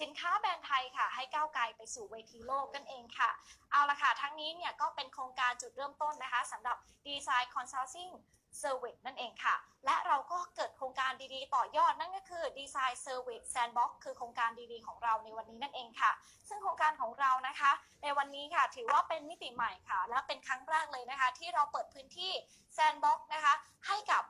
สินค้าแบรนด์ไทยค่ะ ให้ก้าวไกลไปสู่เวทีโลกกันเองค่ะ เอาละค่ะ ทั้งนี้เนี่ยก็เป็นโครงการจุดเริ่มต้นนะคะสำหรับ Design Consulting Service นั่นเองค่ะ และเราก็เกิดโครงการดีๆ ต่อยอดนั่นก็คือ Design Service Sandbox คือโครงการดีๆ ของเราในวันนี้นั่นเองค่ะ ซึ่งโครงการของเรานะคะ ในวันนี้ค่ะถือว่าเป็นมิติใหม่ค่ะ และเป็นครั้งแรกเลยนะคะ ที่เราเปิดพื้นที่ Sandbox นะคะ ให้กับ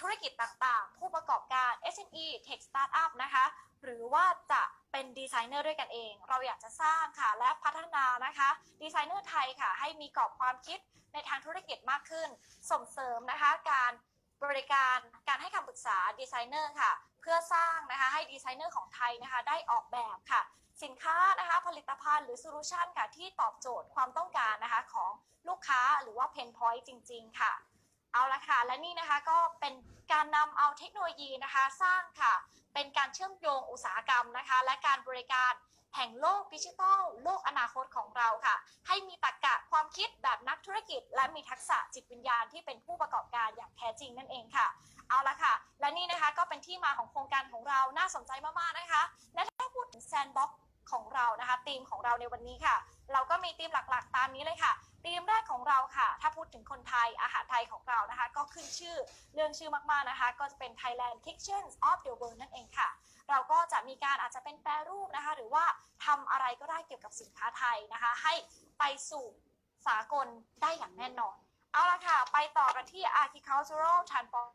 ธุรกิจต่างๆ ผู้ประกอบการ SME Tech Startup นะคะ หรือว่าจะ เป็นดีไซเนอร์ด้วยกันเอง เราอยากจะสร้างค่ะและพัฒนานะคะดีไซเนอร์ไทยค่ะ ให้มีกรอบความคิดในทางธุรกิจมากขึ้น ส่งเสริมนะคะการบริการการให้คำปรึกษาดีไซเนอร์ค่ะ เพื่อสร้างนะคะให้ดีไซเนอร์ของไทยนะคะได้ออกแบบค่ะ สินค้านะคะผลิตภัณฑ์หรือโซลูชันค่ะที่ตอบโจทย์ความต้องการนะคะของลูกค้าหรือว่าเพนพอยต์จริง ๆ ค่ะ เอาละค่ะ และนี่นะคะก็เป็นการนำเอาเทคโนโลยีนะคะ สร้างค่ะ เป็นการเชื่อมโยงอุตสาหกรรมนะคะ และการบริการแห่งโลกดิจิทัลโลกอนาคตของเราค่ะ ให้มีตรรกะความคิดแบบนักธุรกิจ และมีทักษะจิตวิญญาณที่เป็นผู้ประกอบการอย่างแท้จริงนั่นเองค่ะ เอาละค่ะ และนี่นะคะก็เป็นที่มาของโครงการของเราน่าสนใจมากๆนะคะ และถ้าพูดถึงแซนด์บ็อกของเรานะคะธีมของเราในวันนี้ค่ะ เราก็มีธีมหลักๆ ตามนี้เลยค่ะ เราค่ะ ถ้าพูดถึงคนไทยอาหารไทยของเรานะคะ ก็ขึ้นชื่อเรื่องชื่อมากๆนะคะ ก็จะเป็น Thailand Kitchens of the World นั่นเองค่ะ เราก็จะมีการอาจจะเป็นแปรรูปนะคะ หรือว่าทำอะไรก็ได้เกี่ยวกับสินค้าไทยนะคะ ให้ไปสู่สากลได้อย่างแน่นอน เอาละค่ะ ไปต่อกันที่ Agricultural Transform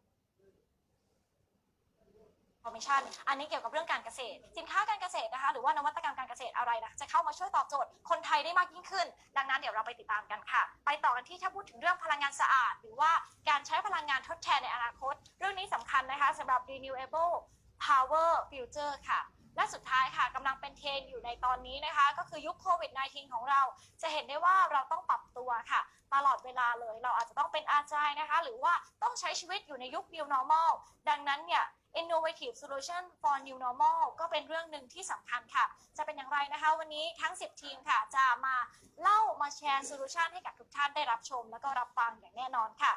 Information อันนี้เกี่ยวกับเรื่องการเกษตร สินค้าการเกษตรนะคะ หรือว่านวัตกรรมการเกษตรอะไรนะจะเข้ามาช่วยตอบโจทย์คนไทยได้มากยิ่งขึ้น ดังนั้นเดี๋ยวเราไปติดตามกันค่ะ ไปต่อกันที่ถ้าพูดถึงเรื่องพลังงานสะอาด หรือว่าการใช้พลังงานทดแทนในอนาคต เรื่องนี้สำคัญนะคะสำหรับ renewable power future ค่ะและสุดท้ายค่ะกำลังเป็นเทรนอยู่ในตอนนี้นะคะ ก็คือยุคโควิด -19 ของเรา จะเห็นได้ว่าเราต้องปรับตัวค่ะ ตลอดเวลาเลย เราอาจจะต้องเป็นอาจายนะคะ หรือว่าต้องใช้ชีวิตอยู่ในยุค new normal ดังนั้นเนี่ย innovative solution for new normal ก็เป็นเรื่องหนึ่งที่สำคัญค่ะ จะเป็นอย่างไรนะคะ วันนี้ทั้ง 10 ทีมค่ะ จะมาเล่ามาแชร์โซลูชันให้กับทุกท่านได้รับชม และก็รับฟังอย่างแน่นอนค่ะ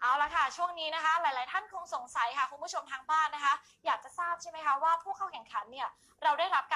เอาละค่ะ ช่วงนี้นะคะ หลาย ๆ ท่านคงสงสัยค่ะ คุณผู้ชมทางบ้านนะคะ อยากจะทราบใช่ไหมคะว่าผู้เข้าแข่งขันเนี่ยเราได้รับการ